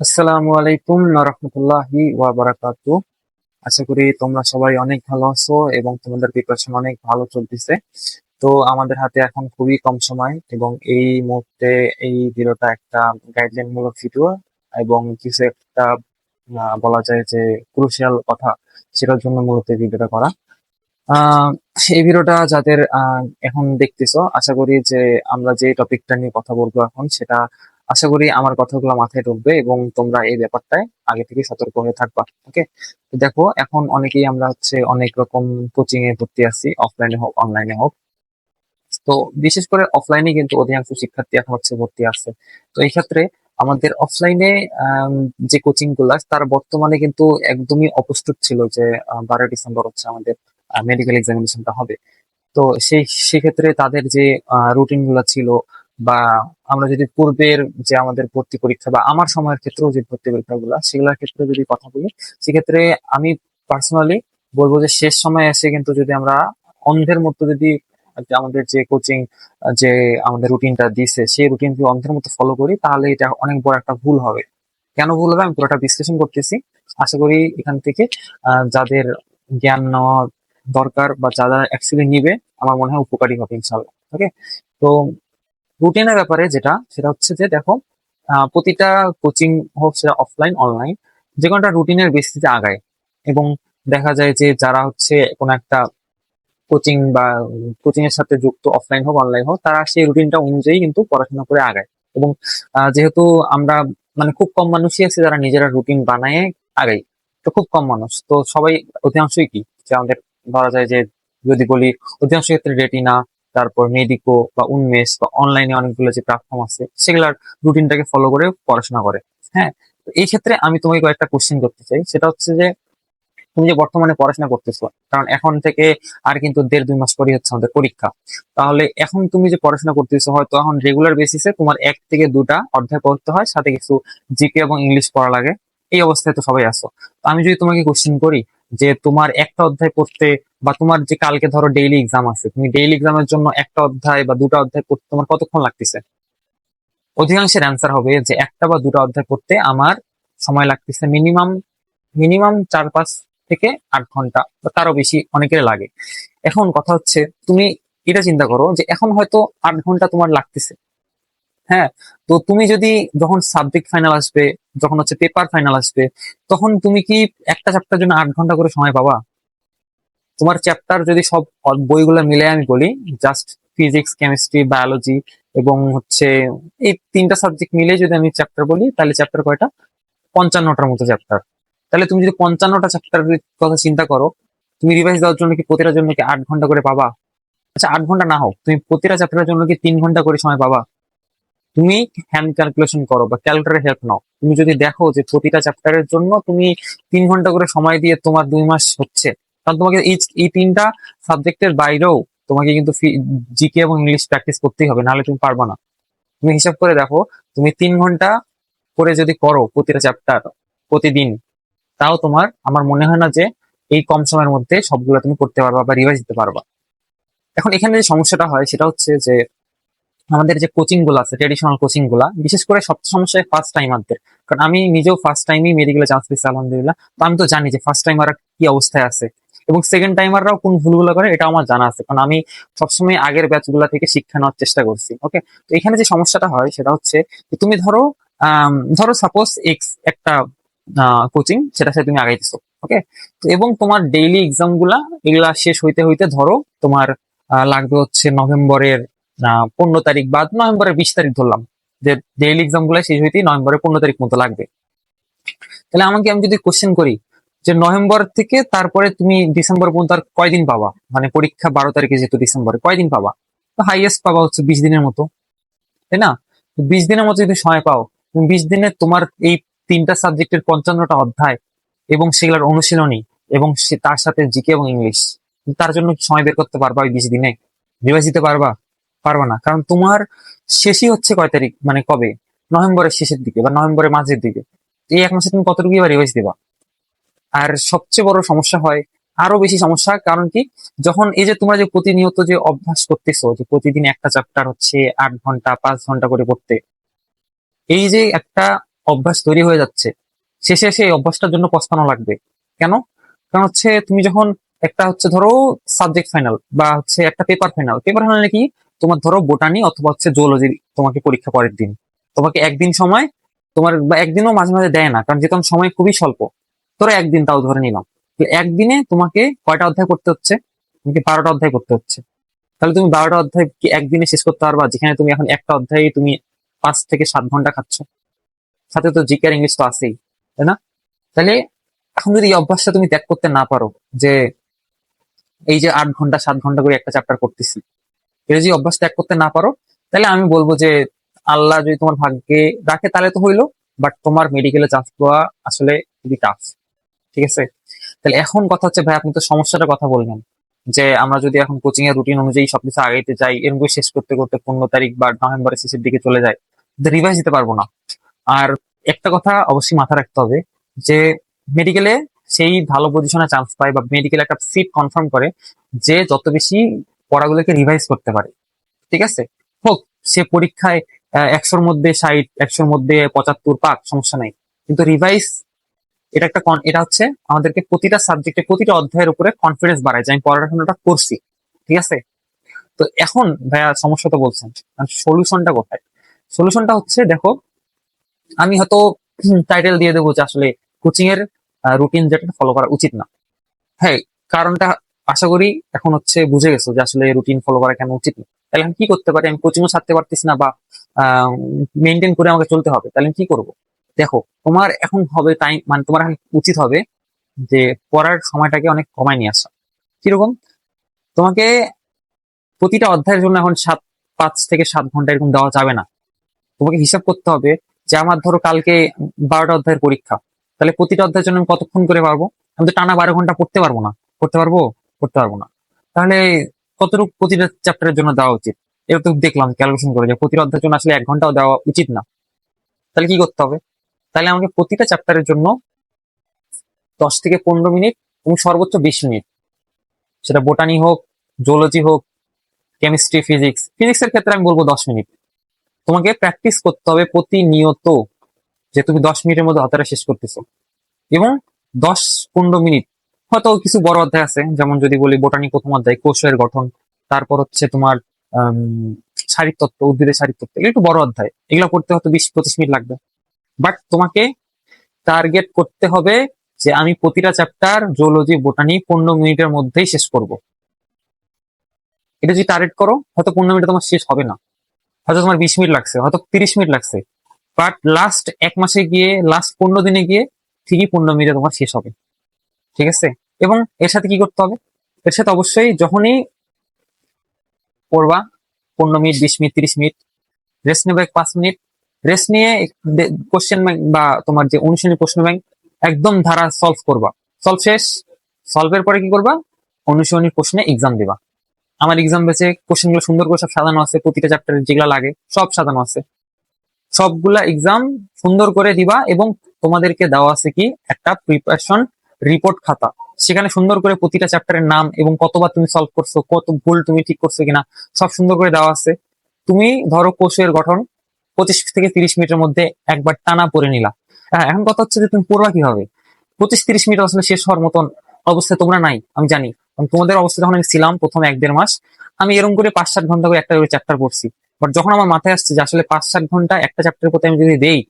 আসসালামু আলাইকুম রহমতুল্লাহি ওয়া বারাকাতু আশা করি তোমরা সবাই অনেক ভালো আছো এবং তোমাদের প্রিপারেশন অনেক ভালো চলতেছে। তো আমাদের হাতে এখন খুবই কম সময় এবং এই মুহূর্তে এই ভিডিওটা একটা গাইডলাইন মূলক ভিডিও এবং কিছু একটা বলা যায় যে ক্রুশিয়াল কথা সেটার জন্য মূলত ভিডিওটা করা। এই ভিডিওটা যাদের এখন দেখতেছো, আশা করি যে আমরা যে টপিকটা নিয়ে কথা বলব এখন সেটা আশা করি আমার কথাগুলো মাথায় ঢুকবে এবং তোমরা এই ব্যাপারটায় আগে থেকে সতর্ক হয়ে থাকবা ওকে দেখো, এখন অনেকেই আমরা হচ্ছে অনেক রকম কোচিং এ ভর্তি আছি অফলাইনে হোক অনলাইনে হোক। তো বিশেষ করে অফলাইনে কিন্তু অধিকাংশ শিক্ষার্থী এখন হচ্ছে ভর্তি আছে। তো এই ক্ষেত্রে আমাদের অফলাইনে যে কোচিংগুলা, তার বর্তমানে কিন্তু একদমই অপ্রস্তুত ছিল যে বারোই ডিসেম্বর হচ্ছে আমাদের মেডিকেল এক্সামিনেশনটা হবে। তো সেই সেক্ষেত্রে তাদের যে রুটিনগুলা ছিল বা আমরা যদি পূর্বের যে আমাদের ভর্তি পরীক্ষা বা আমার সময়ের ক্ষেত্রেও যে ভর্তি পরীক্ষাগুলো, সেগুলোর ক্ষেত্রে যদি কথা বলি, সেক্ষেত্রে আমি পার্সোনালি বলব যে শেষ সময় এসে কিন্তু যদি আমরা অন্ধের মতো যদি আমাদের যে কোচিং যে আমাদের রুটিনটা দিছে, সেই রুটিন যদি অন্ধের মতো ফলো করি, তাহলে এটা অনেক বড় একটা ভুল হবে। কেন ভুল হবে? আমি পুরোটা বিশ্লেষণ করতেছি। আশা করি এখান থেকে যাদের জ্ঞান নেওয়া দরকার বা যারা অ্যাকচুয়ালি নিবে, আমার মনে হয় উপকারী হবে ইনশাল্লাহ ওকে তো রুটিনের ব্যাপারে যেটা, সেটা হচ্ছে যে দেখো প্রতিটা কোচিং হোক, সেটা অফলাইন অনলাইন যে কোনো একটা রুটিনের বেসিসে আগায়। এবং দেখা যায় যে যারা হচ্ছে কোনো একটা কোচিং বা কোচিং এর সাথে যুক্ত অফলাইন হোক অনলাইন হোক, তারা সেই রুটিনটা অনুযায়ী কিন্তু পড়াশোনা করে আগায়। এবং যেহেতু আমরা মানে খুব কম মানুষই আছে যারা নিজেরা রুটিন বানায় আগাই তো খুব কম মানুষ। তো সবাই অধিকাংশই কি? যে আমাদের ধরা যায় যে যদি বলি অধিকাংশ ক্ষেত্রে রেটিনা তারপর মেডিকো বা উন্মেষ বা অনলাইনে অনেকগুলো যে প্ল্যাটফর্ম আছে, সেগুলার রুটিনটাকে ফলো করে পড়াশোনা করে। হ্যাঁ এই ক্ষেত্রে আমি তোমাকে কয়েকটা কোশ্চেন করতে চাই। সেটা হচ্ছে যে, তুমি যে বর্তমানে পড়াশোনা করতেছো, কারণ এখন থেকে আর কিন্তু দেড় দুই মাস পরই হচ্ছে আমাদের পরীক্ষা। তাহলে এখন তুমি যে পড়াশোনা করতেছো, হয়তো এখন রেগুলার বেসিসে তোমার এক থেকে দুটা অধ্যায় পড়তে হয়, সাথে কিছু জিকে এবং ইংলিশ পড়া লাগে। এই অবস্থায় তো সবাই আসো আমি যদি তোমাকে কোশ্চেন করি যে তোমার একটা অধ্যায় পড়তে বা তোমার যে কালকে ধরো ডেইলি এক্সাম আছে, তুমি ডেইলি এক্সামের জন্য একটা অধ্যায় বা দুটা অধ্যায় পড়তে তোমার কতক্ষণ লাগতেছে? অধিকাংশের অ্যান্সার হবে যে একটা বা দুটা অধ্যায় পড়তে আমার সময় লাগতেছে মিনিমাম মিনিমাম চার পাঁচ থেকে আট ঘণ্টা, বা তারও বেশি অনেকের লাগে। এখন কথা হচ্ছে তুমি এটা চিন্তা করো যে এখন হয়তো আট ঘণ্টা তোমার লাগতেছে। হ্যাঁ তো তুমি যদি যখন সাবজেক্ট ফাইনাল আসবে যখন হচ্ছে পেপার ফাইনাল আসবে, তখন তুমি কি একটা চ্যাপ্টার জন্য আট ঘণ্টা করে সময় পাবা? তোমার চ্যাপ্টার যদি সব বইগুলো মিলে আমি বলি জাস্ট ফিজিক্স কেমিস্ট্রি বায়োলজি এবং হচ্ছে এই তিনটা সাবজেক্ট মিলে যদি আমি চ্যাপ্টার বলি, তাহলে চ্যাপ্টার কয়টা? পঞ্চান্নটার মতো চ্যাপ্টার তাহলে তুমি যদি পঞ্চান্নটা চ্যাপ্টার কথা চিন্তা করো, তুমি রিভাইজ দেওয়ার জন্য কি প্রতিটার জন্য কি আট ঘণ্টা করে পাবা? আচ্ছা আট ঘণ্টা না হোক, তুমি প্রতিটা চ্যাপ্টারের জন্য কি তিন ঘণ্টা করে সময় পাবা? তুমি হ্যান্ড ক্যালকুলেশন করো বা ক্যালকুলেটারের হেল্প নাও। তুমি যদি দেখো যে প্রতিটা চ্যাপ্টারের জন্য তুমি তিন ঘণ্টা করে সময় দিয়ে তোমার দুই মাস হচ্ছে কারণ তোমাকে এই তিনটা সাবজেক্টের বাইরেও তোমাকে কিন্তু জিকে এবং ইংলিশ প্র্যাকটিস করতেই হবে, নাহলে তুমি পারবা না। তুমি হিসাব করে দেখো, তুমি তিন ঘণ্টা করে যদি করো প্রতিটা চ্যাপ্টার প্রতিদিন, তাও তোমার, আমার মনে হয় না যে এই কম সময়ের মধ্যে সবগুলো তুমি করতে পারবা বা রিভাইজ দিতে পারবা। এখন এখানে যে সমস্যাটা হয়, সেটা হচ্ছে যে আমাদের যে কোচিংগুলো আছে ট্রেডিশনাল কোচিংগুলা, বিশেষ করে সবচেয়ে সমস্যা ফার্স্ট টাইমারদের কারণ আমি নিজেও ফার্স্ট টাইমই মেডিকেলে চান্স পেয়েছি, আলহামদুলিল্লাহ। তো আমি তো জানি যে ফার্স্ট টাইমাররা কি অবস্থায় আছে। এবং সেকেন্ড টাইমাররাও কোন ভুলগুলো করে এটা আমার জানা আছে। কারণ আমি সবসময় আগের ব্যাচগুলা থেকে শিক্ষা নেওয়ার চেষ্টা করছি ওকে তো এখানে যে সমস্যাটা হয়, সেটা হচ্ছে তুমি ধরো ধরো সাপোজ এক্স একটা কোচিং সেটা সাথে তুমি আগাইতেছো ওকে তো এবং তোমার ডেইলি এক্সামগুলা, এগুলা শেষ হইতে হইতে ধরো তোমার লাগবে হচ্ছে নভেম্বরের পনেরো তারিখ বা নভেম্বরের বিশ তারিখ ধরলাম, যে ডেইলি এক্সামগুলো শেষ হইতেই নভেম্বরের পনেরো তারিখ মতো লাগবে। তাহলে আমাকে আমি যদি কোশ্চেন করি, যে নভেম্বর থেকে তারপরে তুমি ডিসেম্বর পর্যন্ত আর কয়দিন পাবা? মানে পরীক্ষা বারো তারিখে যেহেতু ডিসেম্বরে, কয়দিন পাবা? তো হাইয়েস্ট পাবা হচ্ছে বিশ দিনের মতো, তাই না? বিশ দিনের মতো যদি সময় পাও, তুমি বিশ দিনে তোমার এই তিনটা সাবজেক্টের পঞ্চান্নটা অধ্যায় এবং সেগুলোর অনুশীলনী এবং তার সাথে জিকে এবং ইংলিশ, তার জন্য সময় বের করতে পারবা ওই বিশ দিনে? রিভাইজ দিতে পারবা? পারবা না। কারণ তোমার শেষই হচ্ছে কয় তারিখ? মানে কবে? নভেম্বরের শেষের দিকে বা নভেম্বরের মাঝের দিকে। এই এক মাসে তুমি কতটুকু এবার রিভাইজ দিবা? আর সবচেয়ে বড় সমস্যা হয় আরও বেশি সমস্যা, কারণ কি? যখন এই যে তোমরা যে প্রতিনিয়ত যে অভ্যাস করতেছো, যে প্রতিদিন একটা চ্যাপ্টার হচ্ছে আট ঘণ্টা, পাঁচ ঘণ্টা করে পড়তে, এই যে একটা অভ্যাস তৈরি হয়ে যাচ্ছে, শেষে এসে এই অভ্যাসটার জন্য পস্তানো লাগবে। কেন? কারণ হচ্ছে তুমি যখন একটা হচ্ছে ধরো সাবজেক্ট ফাইনাল বা হচ্ছে একটা পেপার ফাইনাল পেপার ফাইনালে কি? তোমার ধরো বোটানি অথবা হচ্ছে জুওলজি তোমাকে পরীক্ষা পরের দিন। তোমাকে একদিন সময়, তোমার একদিনও মাঝে মাঝে দেয় না, কারণ আমার সময় খুবই স্বল্প, ধরো একদিন তাও ধরে নিলাম। একদিনে তোমাকে কয়টা অধ্যায় করতে হচ্ছে? তোমাকে বারোটা অধ্যায় করতে হচ্ছে। তাহলে তুমি বারোটা অধ্যায় কি একদিনে শেষ করতে পারবা? যেখানে তুমি এখন একটা অধ্যায়ে তুমি পাঁচ থেকে সাত ঘণ্টা খাচ্ছ। সাথে তো জিকে আর ইংলিশ তো আছেই, তাই না? তাহলে এখন যদি এই অভ্যাসটা তুমি ত্যাগ করতে না পারো, যে এই যে আট ঘণ্টা, সাত ঘণ্টা করে একটা চ্যাপ্টার করতেছি এটা যদি অভ্যাস ত্যাগ করতে না পারো, তাহলে আমি বলব যে আল্লাহ যদি তোমার ভাগ্যে রাখে তাহলে তো হইল বাট তোমার মেডিকেলে চান্স পাওয়া আসলে খুবই টাফ ঠিক আছে? তাহলে এখন কথা হচ্ছে, ভাই, আপনি তো সমস্যাটার কথা বললেন, যে আমরা যদি এখন কোচিং এর রুটিন অনুযায়ী সবকিছু আগাইতে যাই, এরকম শেষ করতে করতে পনেরো তারিখ বা নভেম্বরের শেষের দিকে চলে যায় রিভাইজ দিতে পারব না। আর একটা কথা অবশ্যই মাথা রাখতে হবে, যে মেডিকেলে সেই ভালো পজিশনে চান্স পায় বা মেডিকেল একটা সিট কনফার্ম করে, যে যত বেশি পড়াগুলোকে রিভাইজ করতে পারে। ঠিক আছে? হোক, সে পরীক্ষায় একশোর মধ্যে ষাট, একশোর মধ্যে পঁচাত্তর পাক, সমস্যা নাই। কিন্তু রিভাইজ এটা একটা এটা হচ্ছে আমাদেরকে প্রতিটা সাবজেক্টে প্রতিটা অধ্যায়ের উপরে কনফিডেন্স বাড়ায় যে আমি পড়াশোনাটা করছি। ঠিক আছে? তো এখন ভাইয়া সমস্যা তো বলছেন সলিউশনটা কোথায়? সলিউশনটা হচ্ছে, দেখো, আমি হয়তো টাইটেল দিয়ে দেবো যে আসলে কোচিং এর রুটিন যেটা ফলো করা উচিত না। হ্যাঁ কারণটা আশা করি এখন হচ্ছে বুঝে গেছো যে আসলে রুটিন ফলো করা কেন উচিত না। তাহলে আমি কি করতে পারি? আমি কোচিংও ছাড়তে পারতেছি না বা মেনটেন করে আমাকে চলতে হবে। তাহলে আমি কি করব? দেখো, তোমার এখন হবে টাইম মানে তোমার এখন উচিত হবে যে পড়ার সময়টাকে অনেক কমায় নিয়ে আসা। কীরকম? তোমাকে প্রতিটা অধ্যায়ের জন্য এখন সাত, পাঁচ থেকে সাত ঘণ্টা এরকম দেওয়া যাবে না। তোমাকে হিসাব করতে হবে যে আমার ধরো কালকে বারোটা অধ্যায়ের পরীক্ষা। তাহলে প্রতিটা অধ্যায়ের জন্য আমি কতক্ষণ করে পারব? আমি তো টানা বারো ঘণ্টা পড়তে পারব না। পড়তে পারব? পড়তে পারব না। তাহলে কতটুকু প্রতিটা চ্যাপ্টারের জন্য দেওয়া উচিত? এটা তো দেখলাম ক্যালকুলেশন করে যে প্রতিটা অধ্যায়ের জন্য আসলে এক ঘন্টাও দেওয়া উচিত না। তাহলে কি করতে হবে? তাহলে আমাকে প্রতিটা চ্যাপ্টারের জন্য দশ থেকে পনেরো মিনিট এবং সর্বোচ্চ বিশ মিনিট। সেটা বোটানি হোক জুওলজি হোক কেমিস্ট্রি ফিজিক্স ফিজিক্স এর ক্ষেত্রে আমি বলব দশ মিনিট। তোমাকে প্র্যাকটিস করতে হবে প্রতিনিয়ত যে তুমি দশ মিনিটের মধ্যে অধ্যায়টা শেষ করতেছো। এবং দশ পনেরো মিনিট হয়তো কিছু বড় অধ্যায় আছে, যেমন যদি বলি বোটানি প্রথম অধ্যায়, কোষের গঠন, তারপর হচ্ছে তোমার শারীরতত্ত্ব উদ্ভিদের শারীরতত্ত্ব এগুলো একটু বড় অধ্যায়। এগুলো পড়তে হয়তো বিশ পঁচিশ মিনিট লাগবে। বাট তোমাকে টার্গেট করতে হবে যে আমি প্রতিটা চ্যাপ্টার জুওলজি বোটানি পনেরো মিনিটের মধ্যেই শেষ করব। এটা যদি টার্গেট করো, হয়তো পনেরো মিনিট তোমার শেষ হবে না। হয়তো তোমার বিশ মিনিট লাগছে, হয়তো তিরিশ মিনিট লাগছে। বাট লাস্ট এক মাসে গিয়ে লাস্ট পনেরো দিনে গিয়ে ঠিকই পনেরো মিনিটে তোমার শেষ হবে। ঠিক আছে? এবং এর সাথে কি করতে হবে? এর সাথে অবশ্যই যখনই পড়বা, পনেরো মিনিট, বিশ মিনিট, তিরিশ মিনিট রেস্ট নেবে পাঁচ মিনিট। রেস্ট নিয়ে কোশ্চেন ব্যাংক বা তোমার যে অনুশীলনী প্রশ্ন ব্যাংক একদম ধারা সলভ করবা। সলভ শেষ। সলভের পরে কি করবা? অনুশীলনী প্রশ্নে এক্সাম দিবা। আমার এক্সাম বেসে কোশ্চেনগুলো সুন্দর করে সব সাজানো আছে, প্রতিটা চ্যাপ্টারে যেগুলো লাগে, সব সাজানো আছে। সবগুলা এক্সাম সুন্দর করে দিবা এবং তোমাদেরকে দেওয়া আছে কি? একটা প্রিপারেশন রিপোর্ট খাতা। সেখানে সুন্দর করে প্রতিটা চ্যাপ্টারের নাম এবং কতবার তুমি সলভ করছ, কত ভুল তুমি ঠিক করছ কিনা, সব সুন্দর করে দেওয়া আছে। তুমি ধরো কোষের গঠন পঁচিশ থেকে তিরিশ মিনিটের মধ্যে একবার টানা পড়ে নিলা। হ্যাঁ এখন কথা হচ্ছে যে তুমি পড়বা কীভাবে? পঁচিশ তিরিশ মিনিট আসলে শেষ হওয়ার মতন অবস্থায় তোমরা নাই, আমি জানি। তোমাদের অবস্থা যখন আমি ছিলাম প্রথম এক দেড় মাস, আমি এরকম করে পাঁচ সাত ঘণ্টা করে একটা করে চ্যাপ্টার পড়ছি। বাট যখন আমার মাথায় আসছে যে আসলে পাঁচ সাত ঘণ্টা একটা চ্যাপ্টারের প্রতি আমি যদি দেই,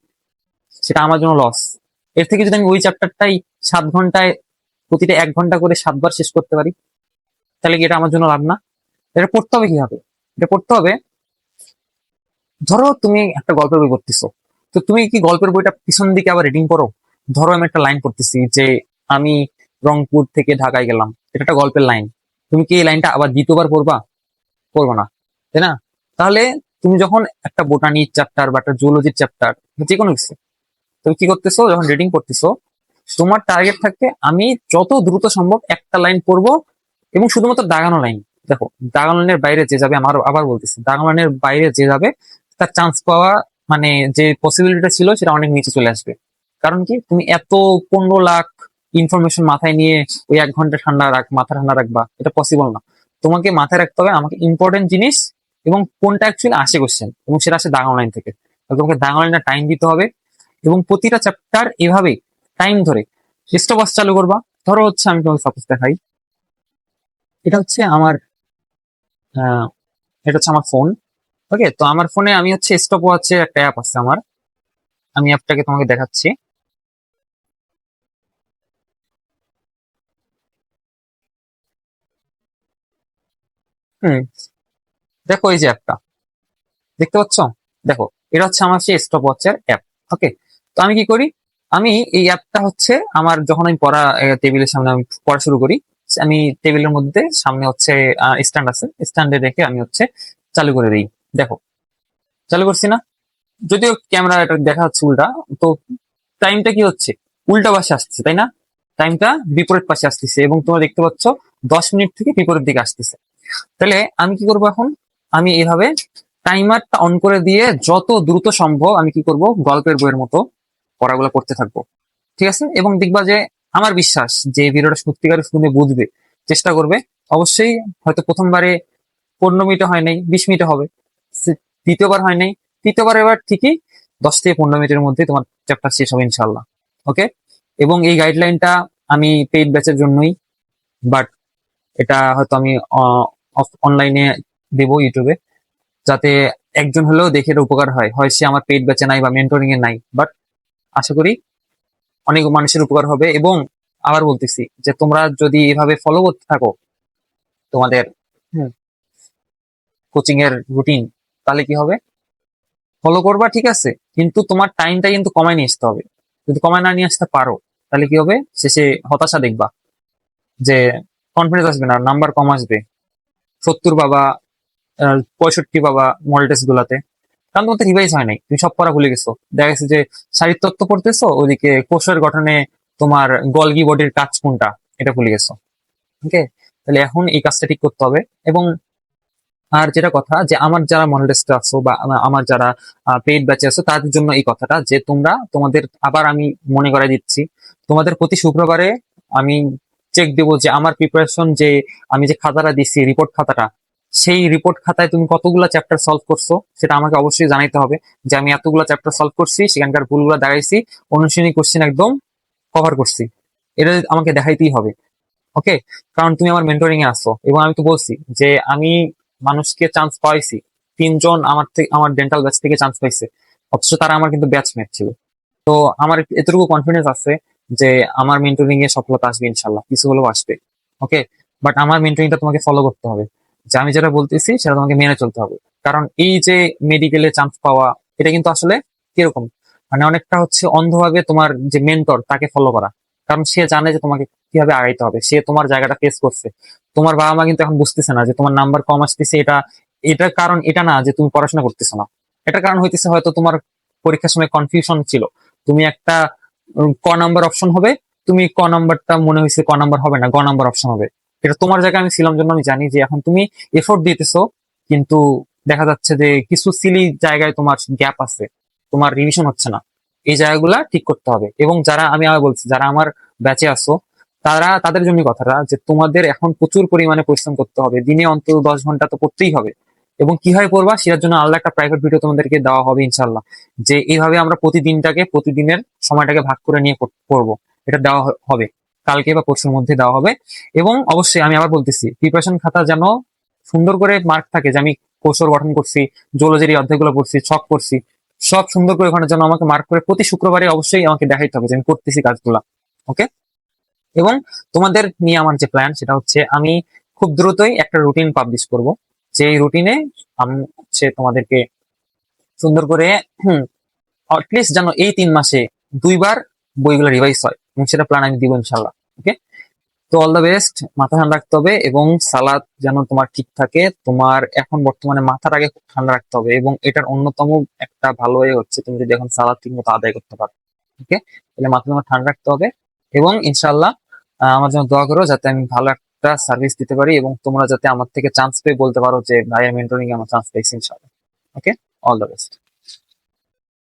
সেটা আমার জন্য লস এর থেকে যদি আমি ওই চ্যাপ্টারটাই সাত ঘন্টায়, প্রতিটা এক ঘণ্টা করে সাতবার শেষ করতে পারি, তাহলে কি এটা আমার জন্য লাভ না? এটা পড়তে হবে কীভাবে? এটা পড়তে হবে, ধরো তুমি একটা গল্পের বই পড়তেছো, তো তুমি কি গল্পের বইটা পিছন দিকে আবার রিডিং করো? ধরো আমি একটা লাইন পড়তেছি যে, আমি রংপুর থেকে ঢাকায় গেলাম, এটা একটা গল্পের লাইন তুমি কি এই লাইনটা আবার দ্বিতীয়বার পড়বা? পড়ব না, তাই না? তাহলে তুমি যখন একটা বোটানির চ্যাপ্টার বা একটা জুওলজির চ্যাপ্টার যে কোনো কিছু তুমি কি করতেছো? যখন রিডিং করতেছো, তোমার টার্গেট থাকবে, আমি যত দ্রুত সম্ভব একটা লাইন পড়ব এবং শুধুমাত্র দাগানো লাইন দেখো, দাগানো লাইনের বাইরে যে যাবে আমার আবার বলতেছি, দাগানো লাইনের বাইরে যে যাবে, তার চান্স পাওয়া মানে যে পসিবিলিটিটা ছিল, সেটা অনেক নিচে চলে আসবে। কারণ কি? তুমি এত পনেরো লাখ ইনফরমেশন মাথায় নিয়ে ওই এক ঘণ্টা ঠান্ডা রাখ, মাথা ঠান্ডা রাখবা, এটা পসিবল না। তোমাকে মাথায় রাখতে হবে আমাকে ইম্পর্টেন্ট জিনিস এবং কোনটা অ্যাকচুয়ালি আসে কোশ্চেন এবং সেটা আসে দাগানো লাইন থেকে। তোমাকে দাগানো লাইনের টাইম দিতে হবে এবং প্রতিটা চ্যাপ্টার এভাবে টাইম ধরে। স্টপওয়াচ চালু করবা। ধরো হচ্ছে আমি তোমাকে সাপোজ দেখাই। এটা হচ্ছে আমার এটা হচ্ছে আমার ফোন ওকে তো আমার ফোনে আমি হচ্ছে স্টপ ওয়াচের একটা অ্যাপ আছে আমার। আমি অ্যাপটাকে তোমাকে দেখাচ্ছি। হুম, দেখো এই যে অ্যাপটা দেখতে পাচ্ছ? দেখো, এটা হচ্ছে আমার সেই স্টপ ওয়াচের অ্যাপ ওকে তো আমি কি করি? আমি এই অ্যাপটা হচ্ছে আমার যখন আমি পড়া টেবিলের সামনে আমি পড়া শুরু করি, আমি টেবিলের মধ্যে সামনে হচ্ছে স্ট্যান্ড আছে। স্ট্যান্ডে রেখে আমি হচ্ছে চালু করে দিই। দেখো, চালু করছি না? যদিও ক্যামেরা এটা দেখা হচ্ছে উল্টা, তো টাইমটা কি হচ্ছে? উল্টা পাশে আসতেছে, তাই না? টাইমটা বিপরীত পাশে আসতেছে এবং তোমরা দেখতে পাচ্ছ দশ মিনিট থেকে বিপরীত দিকে আসতেছে। তাহলে আমি কি করব এখন? আমি এভাবে টাইমারটা অন করে দিয়ে যত দ্রুত সম্ভব আমি কি করব? গল্পের বইয়ের মতো পড়াগুলো করতে থাকব। ঠিক আছে? এবং দেখবা যে আমার বিশ্বাস যে ভিডিওটা সত্যিকারের শুনে বুঝবে, চেষ্টা করবে। অবশ্যই হয়তো প্রথমবারে পনেরো মিনিটে হয় নাই, বিশ মিনিটে হবে। দ্বিতীয়বার হয় নাই, তৃতীয়বার এবার ঠিকই দশ থেকে পনেরো মিনিটের মধ্যে তোমার চ্যাপ্টার শেষ হবে ইনশাল্লাহ ওকে এবং এই গাইডলাইনটা আমি পেইড ব্যাচের জন্যই বাট এটা হয়তো আমি অনলাইনে দেবো ইউটিউবে যাতে একজন হলেও দেখে উপকার হয়। হয় সে আমার পেইড ব্যাচে নাই বা মেন্টরিং এ নাই বাট আশা করি অনেক মানুষের উপকার হবে এবং আবার বলতেছি যে তোমরা যদি এভাবে ফলো করতে থাকো তোমাদের কোচিং এর রুটিন তাহলে কি হবে? ফলো করবা ঠিক আছে কিন্তু তোমার টাইমটা কিন্তু কমায় নিয়ে আসতে হবে। যদি কমায় না নিয়ে আসতে পারো তাহলে কি হবে? শেষে হতাশা দেখবা যে কনফিডেন্স আসবে না নাম্বার কম আসবে। সত্তর বাবা পঁয়ষট্টি বাবা মডেল টেস্ট গুলাতে। কারণ তোমার রিভাইজ হয় নাই। তুমি সব পড়া ভুলে গেছো। দেখা গেছে যে শারীর তত্ত্ব পড়তেছো, ওদিকে কোষের গঠনে তোমার গলগি বডির কাজ কোনটা, এটা ভুলে গেছো। ওকে তাহলে এখন এই কাজটা ঠিক করতে হবে এবং আর যেটা কথা যে আমার যারা মডেল টেস্টে আছো বা আমার যারা পেইড ব্যাচে আছো, তাদের জন্য এই কথাটা যে তোমরা, তোমাদের আবার আমি মনে করাই দিচ্ছি, তোমাদের প্রতি শুক্রবারে আমি চেক দেবো যে আমার প্রিপারেশন যে আমি যে খাতাটা দিচ্ছি রিপোর্ট খাতাটা সেই রিপোর্ট খাতায় তুমি কতগুলো চ্যাপ্টার সলভ করছ, সেটা আমাকে অবশ্যই জানাইতে হবে যে আমি এতগুলো চ্যাপ্টার সলভ করছি, সেখানকার ভুলগুলো দেখাইছি, অনুশীলনী কোশ্চেন একদম কভার করছি। এটা আমাকে দেখাইতেই হবে ওকে কারণ তুমি আমার মেন্টরিং এ আসো এবং আমি তো বলছি যে আমি মানুষকে চান্স পাইছি, তিনজন আমার থেকে, আমার ডেন্টাল ব্যাচ থেকে চান্স পাইছে, অথচ তারা আমার কিন্তু ব্যাচমেট ছিল। তো আমার এতটুকু কনফিডেন্স আছে যে আমার মেন্টরিং এ সফলতা আসবে ইনশাল্লাহ, কিছু হলেও আসবে ওকে বাট আমার মেন্টরিংটা তোমাকে ফলো করতে হবে। যে আমি যেটা বলতেছি, সেটা তোমাকে মেনে চলতে হবে। কারণ এই যে মেডিকেলে চান্স পাওয়া, এটা কিন্তু আসলে কীরকম? মানে অনেকটা হচ্ছে অন্ধভাবে তোমার যে মেন্টর তাকে ফলো করা। কারণ সে জানে যে তোমাকে কীভাবে আগাইতে হবে। সে তোমার জায়গাটা ফেস করছে। তোমার বাবা মা কিন্তু এখন বুঝতেছে না যে তোমার নাম্বার কম আসতেছে, এটা এটার কারণ এটা না যে তুমি পড়াশোনা করতেছো না। এটার কারণ হইতেছে হয়তো তোমার পরীক্ষার সময় কনফিউশন ছিল। তুমি একটা ক নাম্বার অপশন হবে, তুমি ক নাম্বারটা মনে হয়েছে ক নাম্বার হবে না, গ নাম্বার অপশন হবে। এটা তোমার জায়গায় আমি ছিলাম জন্য আমি জানি যে এখন তুমি এফোর্ট দিতেছো, কিন্তু দেখা যাচ্ছে যে কিছু সিলি জায়গায় তোমার গ্যাপ আছে, তোমার রিভিশন হচ্ছে না। এই জায়গাগুলা ঠিক করতে হবে। এবং যারা, আমি আবার বলছি, যারা আমার ব্যাচে আসো তারা, তাদের জন্য কথাটা যে তোমাদের এখন প্রচুর পরিমাণে পরিশ্রম করতে হবে। দিনে অন্তত দশ ঘণ্টা তো করতেই হবে। এবং কীভাবে করবা, সেটার জন্য আলাদা একটা প্রাইভেট ভিডিও তোমাদেরকে দেওয়া হবে ইনশাল্লাহ যে এইভাবে আমরা প্রতিদিনটাকে, প্রতিদিনের সময়টাকে ভাগ করে নিয়ে করব। এটা দেওয়া হবে। কালকে বা পরশুর মধ্যে দেওয়া হবে। এবং অবশ্যই আমি আবার বলতেছি প্রিপারেশন খাতা যেন সুন্দর করে মার্ক থাকে যে আমি কৌশল গঠন করছি জোলজির এই অধ্যায়গুলো পড়ছি, ছক করছি, সব সুন্দর করে ওখানে যেন আমাকে মার্ক করে প্রতি শুক্রবারে অবশ্যই আমাকে দেখাইতে হবে যে আমি করতেছি কাজগুলো ওকে এবং তোমাদের নিয়ে আমার যে প্ল্যান সেটা হচ্ছে আমি খুব দ্রুতই একটা রুটিন পাবলিশ করব, যে রুটিনে আমি হচ্ছে তোমাদেরকে সুন্দর করে অটলিস্ট যেন এই তিন মাসে দুইবার বইগুলো রিভাইজ হয়, এবং সেটা প্ল্যান আমি দিব ইনশাল্লাহ ওকে তো অল দ্য বেস্ট মাথা ঠান্ডা রাখতে হবে এবং সালাদ যেন তোমার ঠিক থাকে, তোমার এখন বর্তমানে মাথার আগে খুব ঠান্ডা রাখতে হবে এবং এটার অন্যতম একটা ভালো ওয়ে হচ্ছে তুমি যদি এখন সালাদ ঠিক মতো আদায় করতে পারো। ওকে তাহলে মাথা তোমার ঠান্ডা রাখতে হবে এবং ইনশাল্লাহ আমার জন্য দোয়া করো যাতে আমি ভালো একটা সার্ভিস দিতে পারি এবং তোমরা যাতে আমার থেকে চান্স পেয়ে বলতে পারো যে ভাইয়া মেন্টরিং এ আমার চান্স পেয়েছি ইনশাল্লাহ ওকে অল দ্য বেস্ট